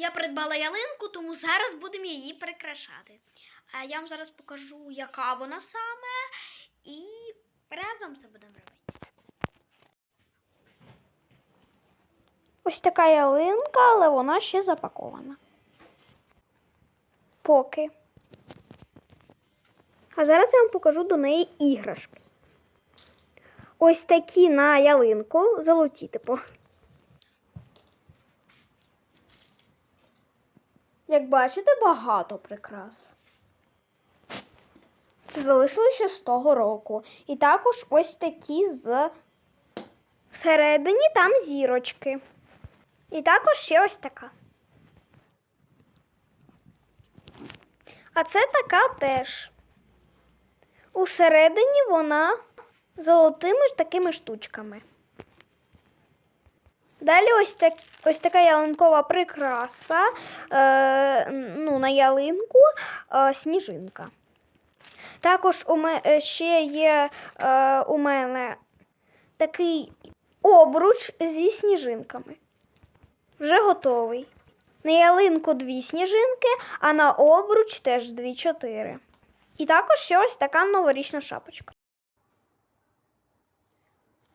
Я придбала ялинку, тому зараз будемо її прикрашати. А я вам зараз покажу, яка вона саме, і разом все будемо робити. Ось така ялинка, але вона ще запакована. Поки. А зараз я вам покажу до неї іграшки. Ось такі на ялинку, золоті, типу. Як бачите, багато прикрас. Це залишилося з того року. І також ось такі з всередині там зірочки. І також ще ось така. А це така теж. Усередині вона золотими такими штучками. Далі ось, так, ось така ялинкова прикраса е, ну, на ялинку е, сніжинка. Також у мене ще є е, у мене такий обруч зі сніжинками. Вже готовий. На ялинку дві сніжинки, а на обруч теж дві-чотири. І також ще ось така новорічна шапочка.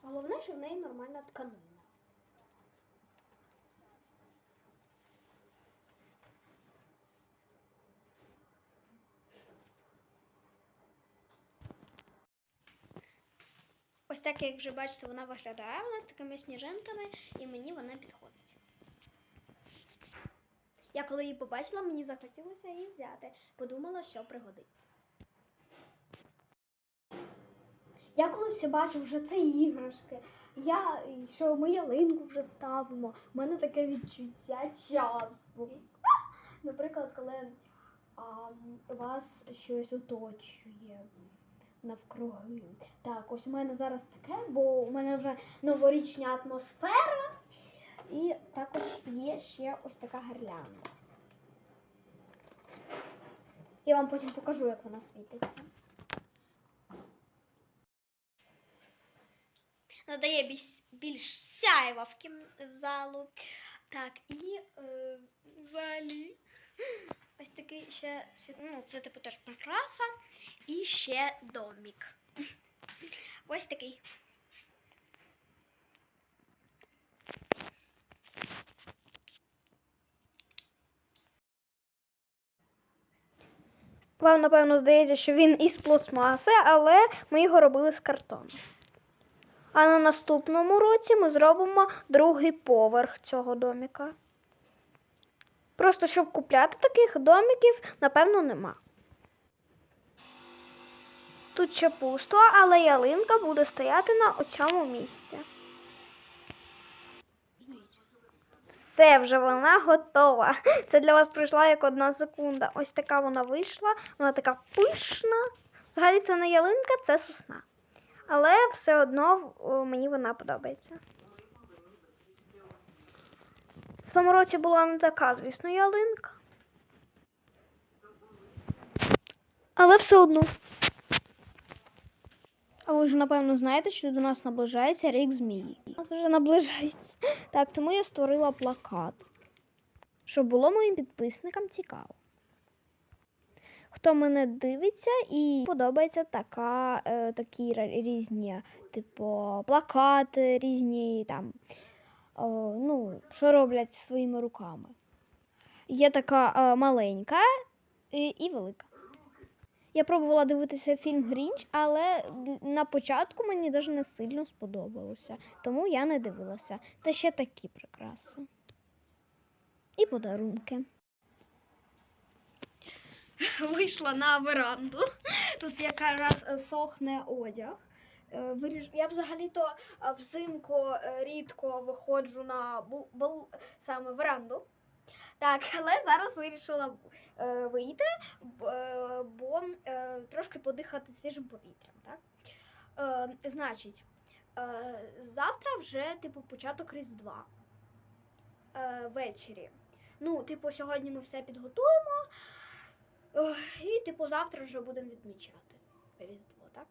Головне, що в неї нормальна тканина. Ось так, як вже бачите, вона виглядає у нас такими сніжинками, і мені вона підходить. Я коли її побачила, мені захотілося її взяти. Подумала, що пригодиться. Я коли все бачу вже це іграшки. Я що ми ялинку вже ставимо. У мене таке відчуття часу. Наприклад, коли а, вас щось оточує навкруги. Так, ось у мене зараз таке, бо у мене вже новорічна атмосфера. І також є ще ось така гирлянда. Я вам потім покажу, як вона світиться. Надає більш, сяєва в, кім... в залу. Так, і е, взагалі. Ось такий ще ну, це типу теж прикраса. І ще домік. Ось такий. Вам, напевно, здається, що він із пластмаси, але ми його робили з картону. А на наступному році ми зробимо другий поверх цього доміка. Просто щоб купляти таких доміків, напевно, нема. Тут ще пусто, але ялинка буде стояти на цьому місці. Все вже вона готова. Це для вас пройшла як одна секунда. Ось така вона вийшла, вона така пишна. Взагалі це не ялинка, це сосна. Але все одно мені вона подобається. В тому році була не така, звісно, ялинка. Але все одно. А ви ж, напевно, знаєте, що до нас наближається рік змії. У нас вже наближається. Так, тому я створила плакат, щоб було моїм підписникам цікаво. Хто мене дивиться і подобається така, е, такі різні, типу, плакати, різні там, е, ну, що роблять своїми руками. Є така е, маленька і, і велика. Я пробувала дивитися фільм Грінч, але на початку мені навіть не сильно сподобалося, тому я не дивилася. Та ще такі прикраси. І подарунки. Вийшла на веранду. Тут якраз сохне одяг. Е, Я взагалі-то е, взимку е, рідко виходжу на саме веранду. Так, але зараз вирішила е, вийти, е, бо е, трошки подихати свіжим повітрям. Так? Е, значить, е, завтра вже, типу, початок Різдва е, ввечері. Ну, типу, сьогодні ми все підготуємо. І, типу, завтра вже будемо відмічати Різдво, так?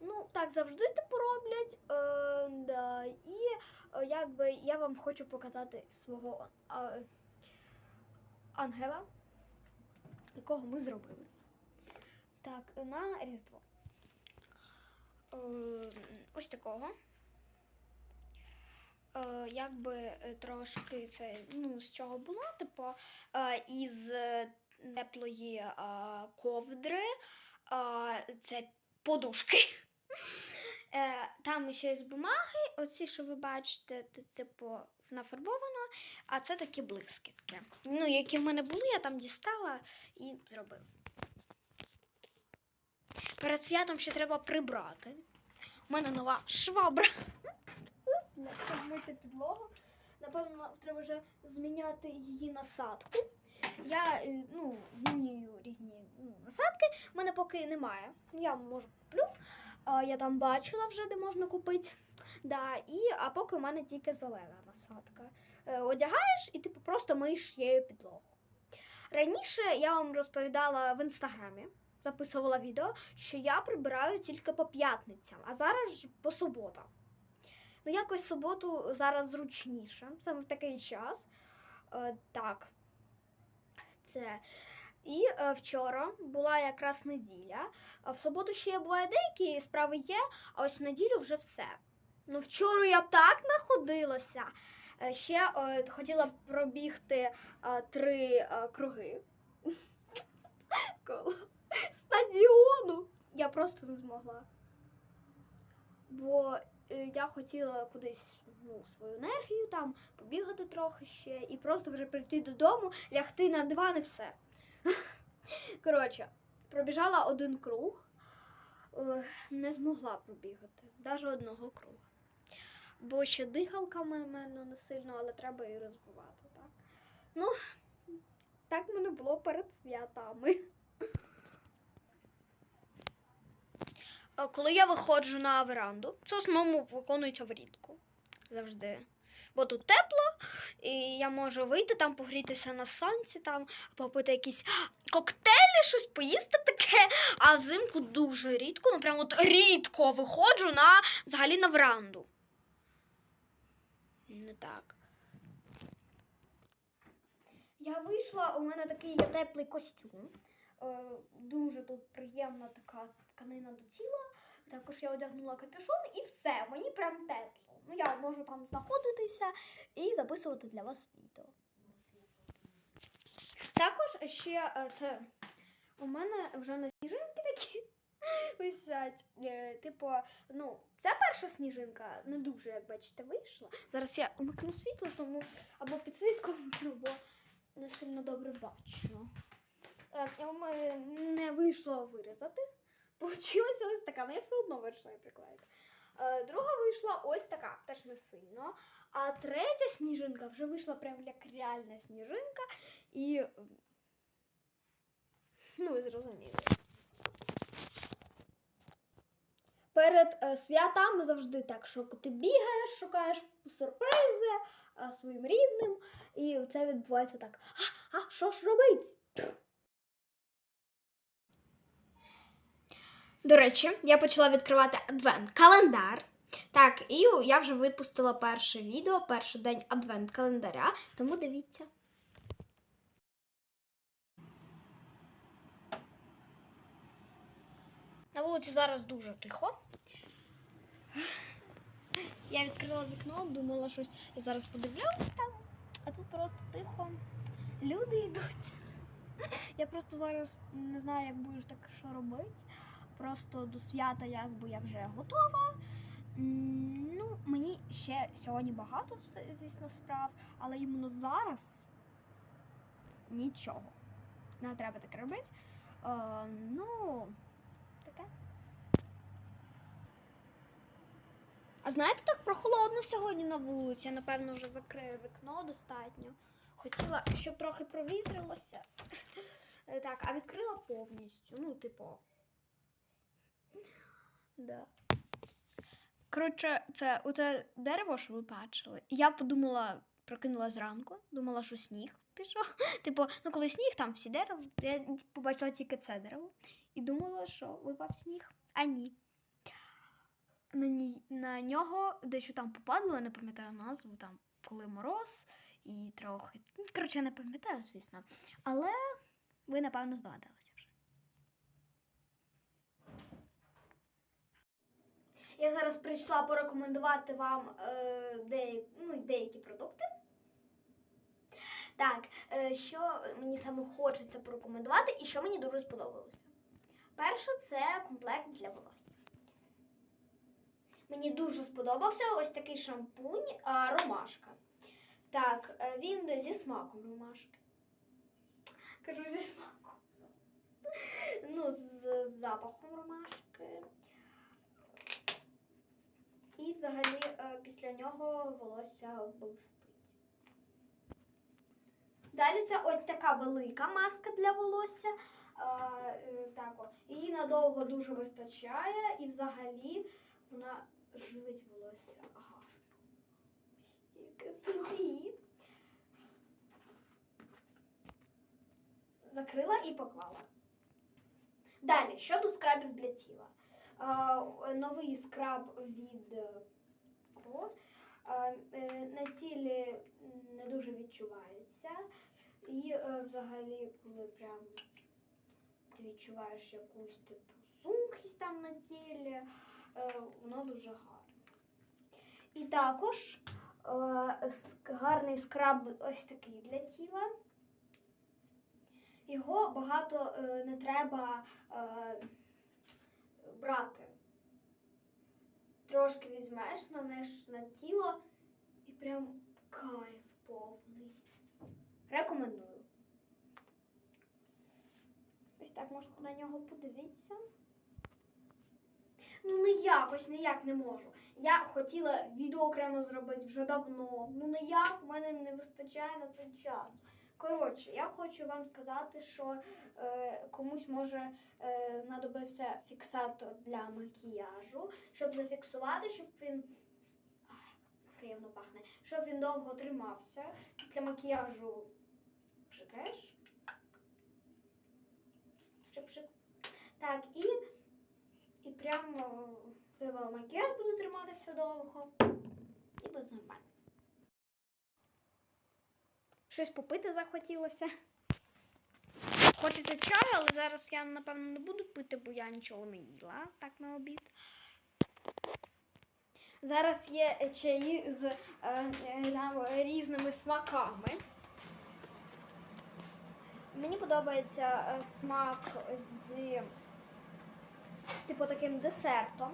Ну, так завжди типу роблять. Е, да, і е, якби я вам хочу показати свого. Е, ангела, якого ми зробили. Так, на Різдво. Е, ось такого. Е, якби трошки це, ну, з чого було, типу, е, із теплої ковдри, це подушки. Там ще з бумаги, оці, що ви бачите, т- типу, а це такі блискітки. Ну, які в мене були, я там дістала і зробила. Перед святом ще треба прибрати. У мене нова швабра. Мити підлогу. Напевно, треба вже зміняти її насадку. Я е, ну, змінюю різні ну, насадки. У мене поки немає. Я можу куплю. Я там бачила вже, де можна купити. Да, і, а поки у мене тільки зелена насадка. Е, одягаєш і типу просто миєш її підлогу. Раніше я вам розповідала в інстаграмі, записувала відео, що я прибираю тільки по п'ятницям, а зараз ж по суботам. Ну, якось суботу зараз зручніше, саме в такий час. Е, так. Це. І е, вчора була якраз неділя. А в суботу ще буває деякі справи є, а ось в неділю вже все. Ну, вчора я так находилася. Е, ще е, хотіла пробігти е, три круги стадіону. Я просто не змогла. Бо я хотіла кудись ну, свою енергію там, побігати трохи ще і просто вже прийти додому, лягти на диван і все. Коротше, пробіжала один круг, не змогла пробігати, навіть одного круга. Бо ще дихалка в мене не сильно, але треба її розвивати, так? Ну, так в мене було перед святами. Коли я виходжу на веранду, це в основному виконується влітку. Завжди. Бо тут тепло, і я можу вийти там, погрітися на сонці, там, попити якісь коктейлі, щось поїсти таке. А взимку дуже рідко, ну прям от рідко виходжу на взагалі на веранду. Не так. Я вийшла, у мене такий є теплий костюм. Е, дуже тут приємна така тканина до тіла. Також я одягнула капюшон і все, мені прям тепло. Ну, я можу там знаходитися і записувати для вас відео. Також ще е, це у мене вже на сніжинки такі висять. Е, Типу, ну, це перша сніжинка не дуже, як бачите, вийшла. Зараз я умикну світло, тому або підсвітку вмикну, бо не сильно добре бачно. Е, Не вийшло вирізати. Получилася ось така, але я все одно вирішила приклеїти. Е, Друга вийшла ось така, теж не сильно. А третя сніжинка вже вийшла прям як реальна сніжинка. І. Ну, ви зрозуміли. Перед е, святами завжди так, що ти бігаєш, шукаєш сюрпризи е, своїм рідним, і це відбувається так. А, а що ж робить? До речі, я почала відкривати адвент-календар. Так, і я вже випустила перше відео, перший день адвент-календаря, тому дивіться. На вулиці зараз дуже тихо. Я відкрила вікно, думала щось. Я зараз подивлюсь там, а тут просто тихо. Люди йдуть. Я просто зараз не знаю, як будеш так що робити. Просто до свята якби я вже готова. Ну, мені ще сьогодні багато звісно, справ, але іменно зараз нічого. Не треба так робити. Е, ну, таке. А знаєте, так прохолодно сьогодні на вулиці. Я, напевно, вже закрию вікно достатньо. Хотіла, щоб трохи провітрилося. Е, Так, а відкрила повністю. Ну, типу. Да. Коротше, це оце дерево, що ви бачили. Я подумала, прокинула зранку, думала, що сніг пішов. Типу, ну коли сніг, там всі дерева, я побачила тільки це дерево. І думала, що випав сніг. А ні. На, ній, на нього дещо там попадало, я не пам'ятаю назву, там, коли мороз, і трохи. Коротше, я не пам'ятаю, звісно. Але ви, напевно, здогадалися вже. Я зараз прийшла порекомендувати вам е, деякі, ну, деякі продукти. Так, е, що мені саме хочеться порекомендувати і що мені дуже сподобалося. Перше, це комплект для волосся. Мені дуже сподобався ось такий шампунь а, ромашка. Так, е, він зі смаком ромашки. Кажу зі смаком. Ну, з запахом ромашки. І взагалі е, після нього волосся блистить. Далі це ось така велика маска для волосся. Е, Так, її надовго дуже вистачає, і взагалі вона живить волосся гарно. Стільки стоїть. Закрила і поклала. Далі, щодо скрабів для тіла. Новий скраб від е, Ко. Е, На тілі не дуже відчувається. І е, взагалі, коли прям ти відчуваєш якусь типу сухість там на тілі, воно дуже гарне. І також е, гарний скраб ось такий для тіла. Його багато е, не треба е, брати. Трошки візьмеш, нанеш на тіло і прям кайф повний. Рекомендую. Ось так можете на нього подивитися. Ну, ніяк, ось ніяк не можу. Я хотіла відео окремо зробити вже давно. Ну ніяк, в мене не вистачає на це часу. Коротше, я хочу вам сказати, що е, комусь може е, знадобився фіксатор для макіяжу, щоб зафіксувати, щоб він. Як приємно пахне, щоб він довго тримався. Після макіяжу пшикаєш. Пшик-пшик. Так, і, і прямо тебе макіяж буде триматися довго. І буде нормально. Щось попити захотілося. Хочеться чаю, але зараз я, напевно, не буду пити, бо я нічого не їла так на обід. Зараз є чаї з е, е, там, різними смаками. Мені подобається е, смак з типу таким десертом.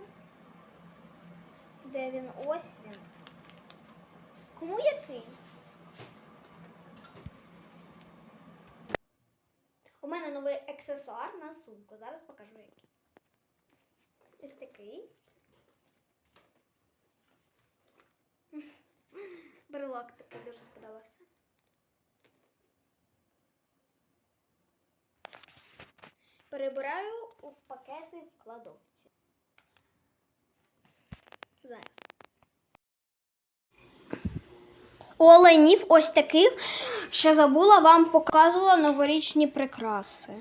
Де він? Ось він. Кому який? У мене новий аксесуар на сумку. Зараз покажу який. Ось такий. Брелок такий дуже сподобався. Перебираю в пакети в кладовці. Зараз. Оленів ось таких, що забула вам показувала новорічні прикраси.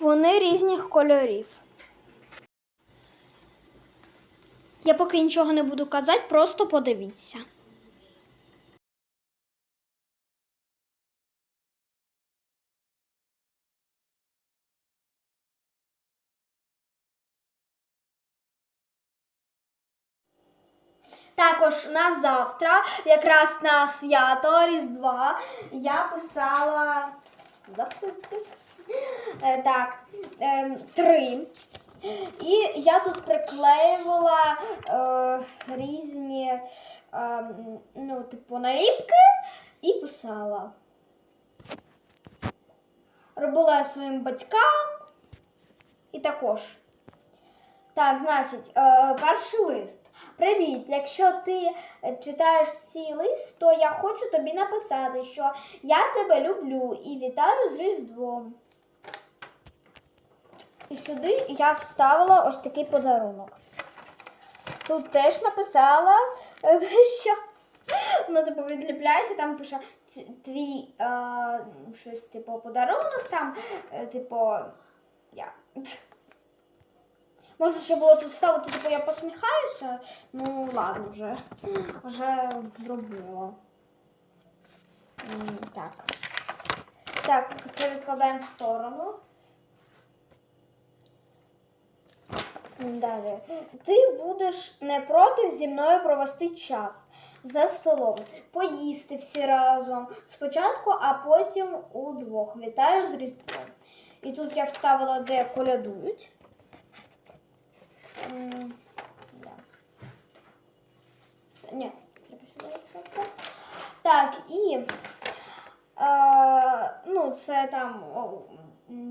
Вони різних кольорів. Я поки нічого не буду казати, просто подивіться. Також на завтра, якраз на свято Різдва, я писала записки. Е, так, ем, три. І я тут приклеювала е, різні ем, ну, типу, наліпки і писала. Робила я своїм батькам і також. Так, значить, е, перший лист. Привіт! Якщо ти е, читаєш цей лист, то я хочу тобі написати, що я тебе люблю і вітаю з Різдвом. І сюди я вставила ось такий подарунок. Тут теж написала, е, що воно типу відліпляється, там пише твій е, щось типу подарунок, там, е, типу, я. Можна ще було тут ставити, типу я посміхаюся. Ну, ладно, вже. Вже зробила. Так. Так, це відкладаємо в сторону. Далі. Ти будеш не проти зі мною провести час за столом, поїсти всі разом спочатку, а потім удвох. Вітаю з Різдвом. І тут я вставила, де колядують. Да. Ні, треба сюди просто. Так, і е, ну, це там.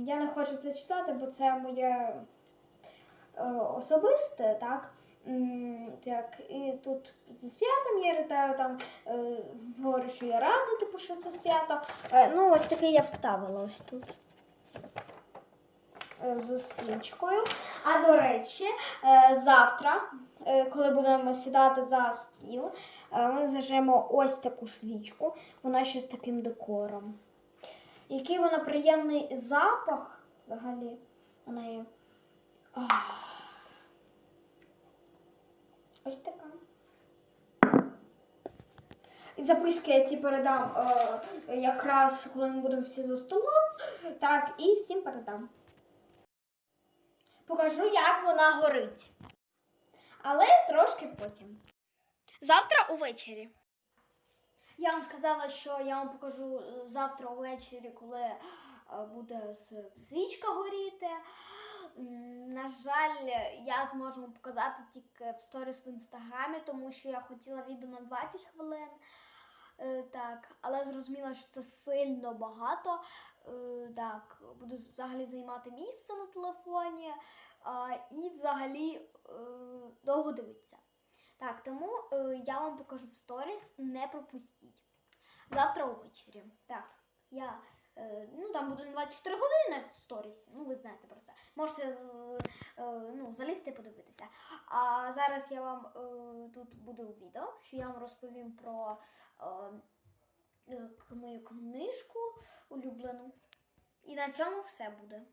я не хочу це читати, бо це моє е, особисте, так. Так, і тут зі святом я вітаю, там е, говорю, що я рада, типу, що це свято. Е, ну, ось таке я вставила ось тут. Е, з свічкою. А до речі, е, завтра, е, коли будемо сідати за стіл, ми зажжемо ось таку свічку. Вона ще з таким декором. Який вона приємний запах взагалі. У неї. Ось така. І записки я ці передам е, якраз, коли ми будемо всі за столом. Так, і всім передам. Покажу, як вона горить. Але трошки потім. Завтра увечері. Я вам сказала, що я вам покажу е, завтра увечері, коли е, буде свічка горіти. На жаль, я зможу вам показати тільки в сторіс в інстаграмі, тому що я хотіла відео на 20 хвилин. Е, Так, але зрозуміла, що це сильно багато. Е, Так, буду взагалі займати місце на телефоні і взагалі е, довго дивитися. Так, тому е, я вам покажу в сторіс, не пропустіть. Завтра увечері. Так, я. Ну, там буде 24 години в сторісі, ну ви знаєте про це. Можете ну, залізти і подивитися. А зараз я вам тут буде у відео, що я вам розповім про мою книжку улюблену. І на цьому все буде.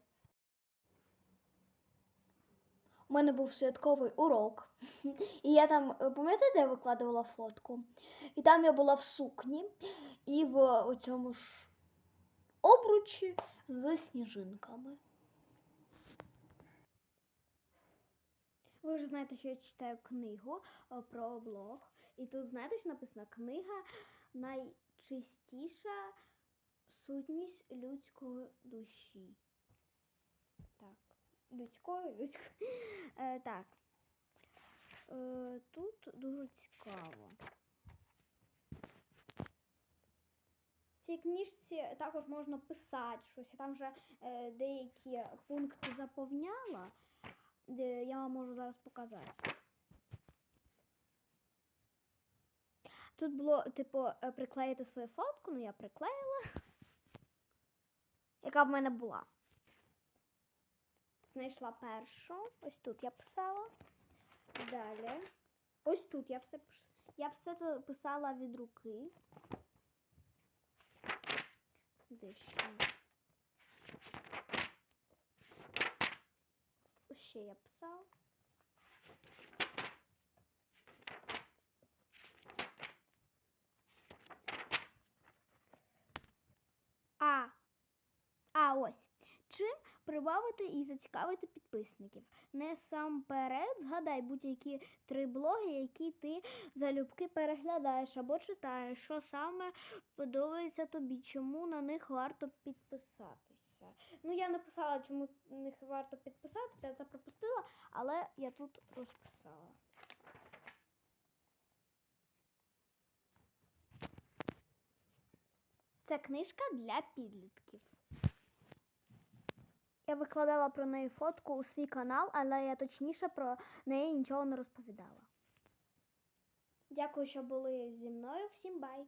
У мене був святковий урок. І я там, е, пам'ятаєте, я викладувала фотку? І там я була в сукні і в цьому ж обручі з сніжинками. Ви вже знаєте, що я читаю книгу е, про блог. І тут, знаєте, що написано книга найчистіша сутність людської душі. Так, людської, людської. Е, так. Е, тут дуже цікаво. В цій книжці також можна писати щось. Я там вже е, деякі пункти заповняла. Я вам можу зараз показати. Тут було, типу, е, приклеїти свою фотку, ну я приклеїла. Яка в мене була. Знайшла першу. Ось тут я писала. Далі. Ось тут я все Я все це писала від руки. Де ще? Я писав. А. А ось. Чим прибавити і зацікавити підписників? Не сам перед згадай будь-які три блоги, які ти залюбки переглядаєш або читаєш, що саме подобається тобі, чому на них варто підписатися. Ну, я написала, чому на них варто підписатися, це пропустила, але я тут розписала. Це книжка для підлітків. Я викладала про неї фотку у свій канал, але я точніше про неї нічого не розповідала. Дякую, що були зі мною. Всім бай!